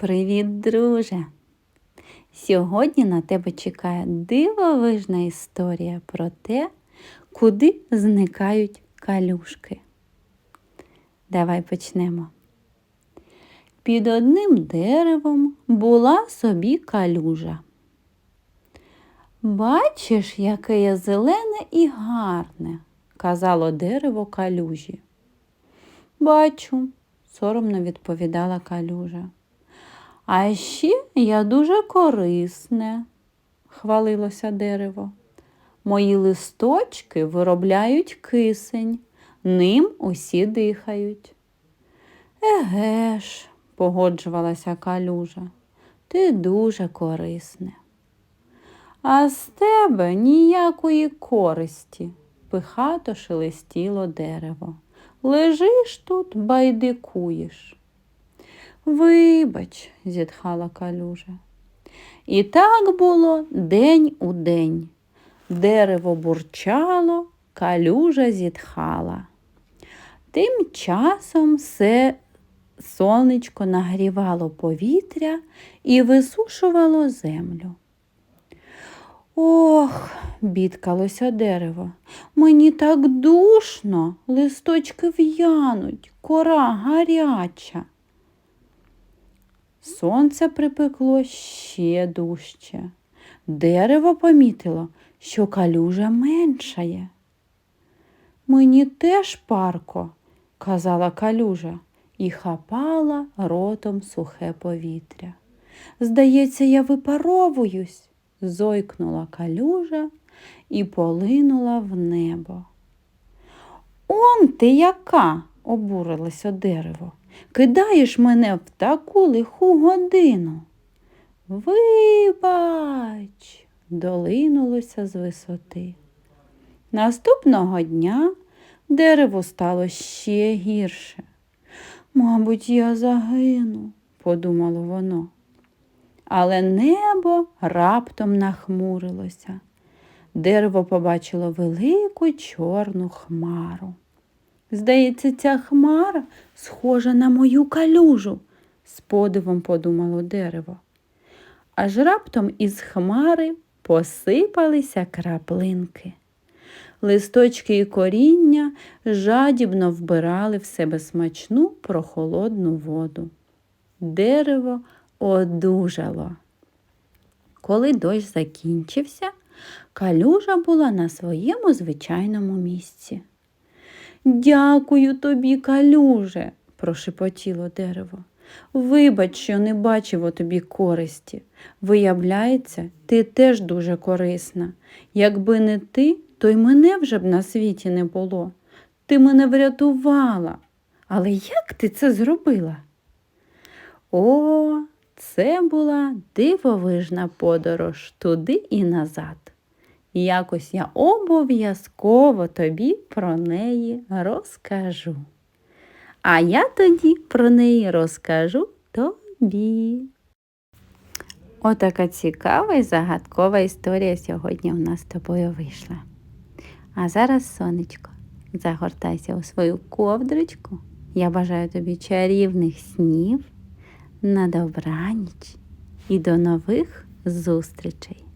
Привіт, друже! Сьогодні на тебе чекає дивовижна історія про те, куди зникають калюшки. Давай почнемо. Під одним деревом була собі калюжа. Бачиш, яке я зелене і гарне, казало дерево калюжі. Бачу, соромно відповідала калюжа. А ще я дуже корисне, хвалилося дерево. Мої листочки виробляють кисень, ним усі дихають. Еге ж, погоджувалася калюжа, ти дуже корисне. А з тебе ніякої користі, пихато шелестіло дерево. Лежиш тут, байдикуєш. Вибач, зітхала калюжа. І так було день у день. Дерево бурчало, калюжа зітхала. Тим часом все сонечко нагрівало повітря і висушувало землю. Ох, бідкалося дерево. Мені так душно, листочки в'януть, кора гаряча. Сонце припекло ще дужче. Дерево помітило, що калюжа меншає. Мені теж парко, казала калюжа і хапала ротом сухе повітря. Здається, я випаровуюсь, зойкнула калюжа і полинула в небо. Он ти яка, обурилося дерево. Кидаєш мене в таку лиху годину. Вибач, долинулося з висоти. Наступного дня дерево стало ще гірше. Мабуть, я загину, подумало воно. Але небо раптом нахмурилося. Дерево побачило велику чорну хмару. Здається, ця хмара схожа на мою калюжу, з подивом подумало дерево. Аж раптом із хмари посипалися краплинки. Листочки і коріння жадібно вбирали в себе смачну прохолодну воду. Дерево одужало. Коли дощ закінчився, калюжа була на своєму звичайному місці. Дякую тобі, калюже, прошепотіло дерево. Вибач, що не бачив у тобі користі. Виявляється, ти теж дуже корисна. Якби не ти, то й мене вже б на світі не було. Ти мене врятувала. Але як ти це зробила? О, це була дивовижна подорож туди і назад. Якось я обов'язково тобі про неї розкажу. А я тоді про неї розкажу тобі. Отака цікава і загадкова історія сьогодні у нас з тобою вийшла. А зараз, сонечко, загортайся у свою ковдрочку. Я бажаю тобі чарівних снів на добраніч і до нових зустрічей!